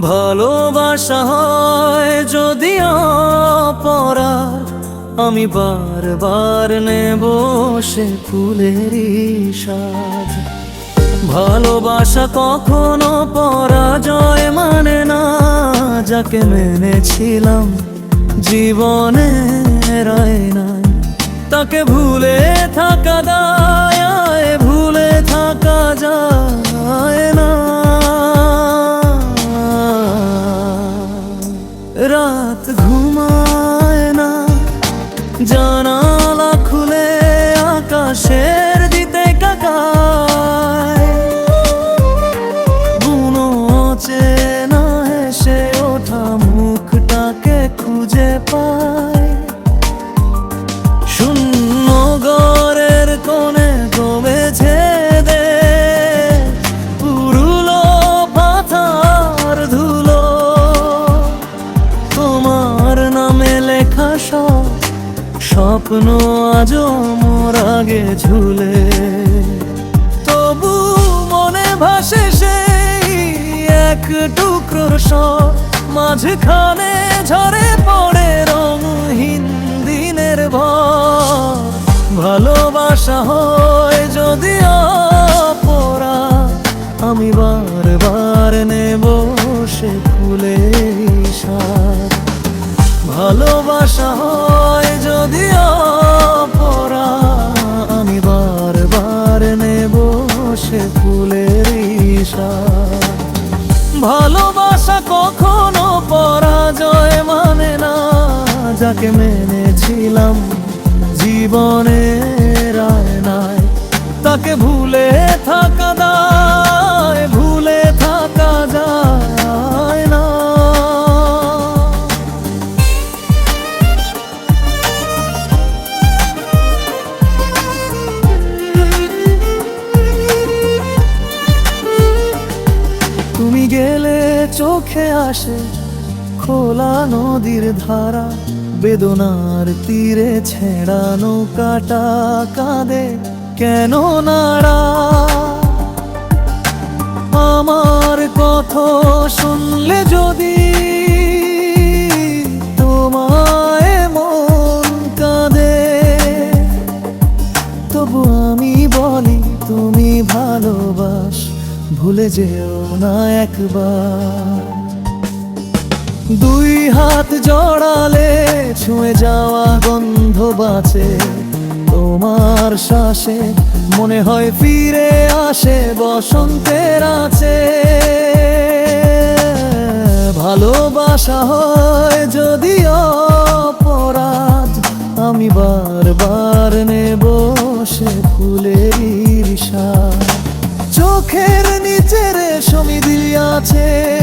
ভালোবাসা হয় যদি অপরাধ, আমি বারবার নেব সে ফুলেরই স্বাদ ভালোবাসা কখনো পরাজয় মানে না, যাকে মেনেছিলাম জীবনে রায় নাই। তাকে ভুলে থাকা দায় স্বপ্ন আজ মোর আগে ঝুলে। তবু মনে ভাসে সেই এক টুকরোর সব মাঝখানে ঝরে পড়ে রঙহীন দিনের ভর। যাকে মেনেছিলাম জীবনে রায় নাই তাকে ভুলে থাকা দায় ভুলে থাকা যায় না। তুমি গেলে চোখে আসে খোলা নদীর ধারা বেদনার তীরে ছেঁড়া নৌকাটা কাঁদে। কেন নাড়া? আমার কথা শুনলে যদি তোমায় মন কাঁদে, তবু আমি বলি, তুমি ভালোবাস, ভুলে যেও না একবার। দুই হাত জড়ালে ছুঁয়ে যাওয়া গন্ধ বাঁচে। তোমার শ্বাসে মনে হয় ফিরে আসে, বসন্তের আছে। ভালোবাসা হয় যদি অপরাধ, আমি বারবার নেব সে ফুলের ঈর্ষা চোখের নিচে রেশমি আছে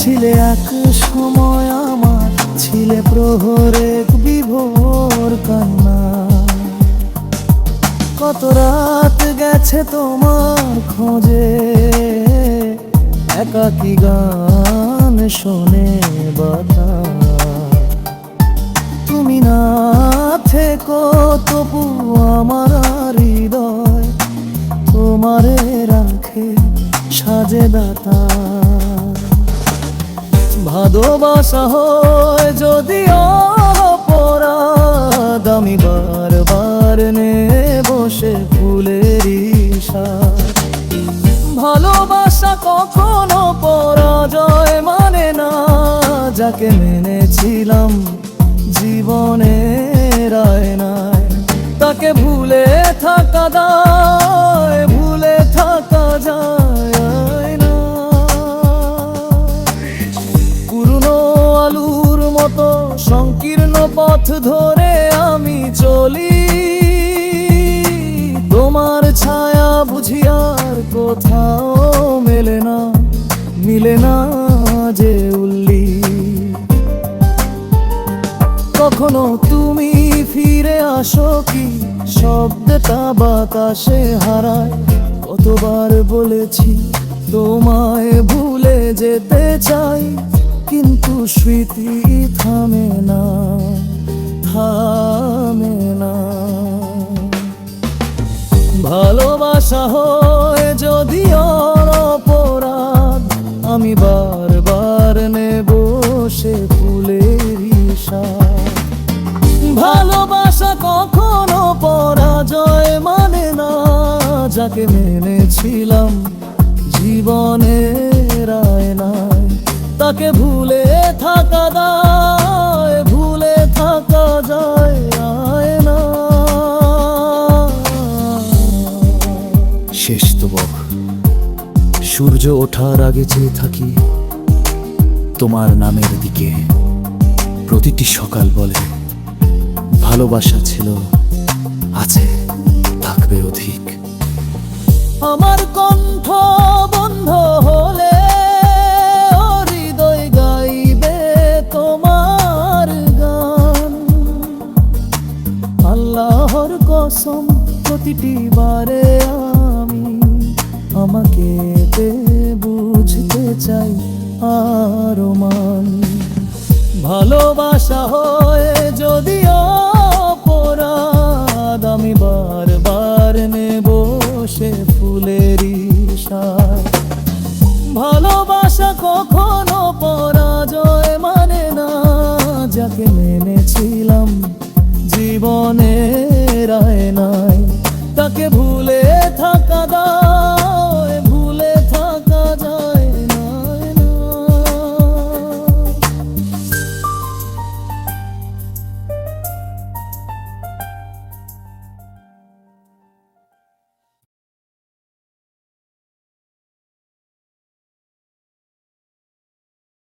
ছিলে এক সময় আমার, ছিলে প্রহরে বিভোর কান্না। কত রাত গেছে তোমার খোঁজে, একাকি গান শোনে বাধা। তুমি না থেকো, তবু আমার হৃদয় তোমারে রাখে সাজে দাতা। ভালোবাসা হয় যদি অপরাধ, আমি বারবার নে বসে ফুলের ভালোবাসা কখনো পরাজয় মানে না, যাকে মেনেছিলাম জীবনে রায় তাকে ভুলে থাকা দায় কোথাও মেলে না, মিলে না যে উল্লি। কখনো তুমি ফিরে আসো কি? শব্দটা বাতাসে হারায়। কতবার বলেছি, তোমায় ভুলে যেতে চাই। কিন্তু স্মৃতি থামে না থামে না। ভালোবাসা হয় যদি ওর অপরাধ, আমি বারবার নেব সে ফুলের ভালোবাসা কখনো পরাজয় মানে না, যাকে মেনেছিলাম জীবনের আয়নায়। তাকে ভুলে সূর্য ওঠার আগে চেয়ে থাকি তোমার নামের দিকে। প্রতিটি সকাল বলে, ভালোবাসা ছিল, আছে, থাকবে অধিক। আমার কণ্ঠ বন্ধ হলে হৃদয় গাইবে তোমার গান। আল্লাহর কসম প্রতিটি বারে আমি আমাকে তে বুঝতে চাই আরও মান। ভালোবাসা হয় যদি অপরাধ, আমি বারবার নেব সে ফুলের ভালোবাসা কখনো পরাজয় মানে না, যাকে মেনেছিলাম জীবনের নাই তাকে ভুলে থাকা দা